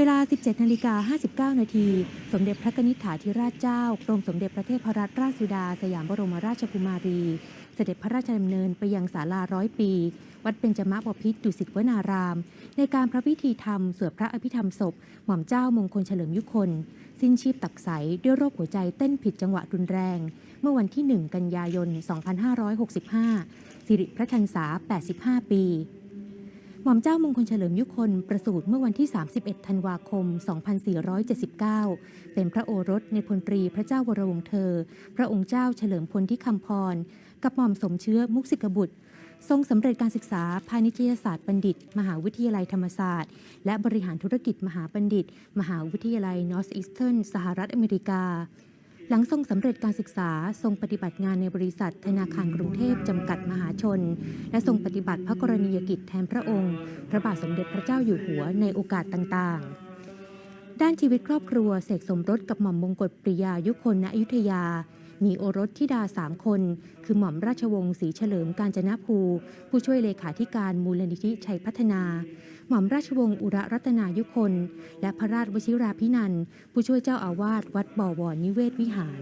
เวลา 17นาฬิกา59 นาที สมเด็จพระนิษฐาธิราชเจ้ากรมสมเด็จพระเทพรัตนราชสุดา สยามบรมราชกุมารี เสด็จพระราชดำเนินไปยังศาลาร้อยปี วัดเบญจมบพิตรดุสิตวนาราม ในการพระพิธีธรรมสวดพระอภิธรรมศพ หม่อมเจ้ามงคลเฉลิมยุคน สิ้นชีพตักใสด้วยโรคหัวใจเต้นผิดจังหวะรุนแรง เมื่อวันที่ 1 กันยายน 2565 สิริพระชันษา 85 ปี หม่อมเจ้ามงคลเฉลิมยุคนประสูติเมื่อวันที่ 31 ธันวาคม 2479 เป็นพระโอรสในพลตรีพระเจ้าวรวงเธอ พระองค์เจ้าเฉลิมพลที่คำพร กับหม่อมสมเชื้อมุกสิกบุตร ทรงสำเร็จการศึกษาภายนิตยศาสตร์บัณฑิต มหาวิทยาลัยธรรมศาสตร์ และบริหารธุรกิจมหาบัณฑิต มหาวิทยาลัยนอร์ t อีสเทิร์นสหรัฐอเมริกา หลังทรงสำเร็จการศึกษาทรงปฏิบัติงานในบริษัทธนาคารกรุงเทพจำกัดมหาชน และทรงปฏิบัติพระกรณียกิจแทนพระองค์ พระบาทสมเด็จพระเจ้าอยู่หัวในโอกาสต่างๆด้านชีวิตครอบครัวเสกสมรสกับหม่อมมงกฎปริยายุคนณอยุธยา มีโอรสธิดาสามคน คือหม่อมราชวงศ์ศรีเฉลิมกาญจนภู ผู้ช่วยเลขาธิการมูลนิธิชัยพัฒนา หม่อมราชวงศ์อุระรัตนายุคน และพระราชวชิราพินันผู้ช่วยเจ้าอาวาสวัดบ่อวรนิเวศวิหาร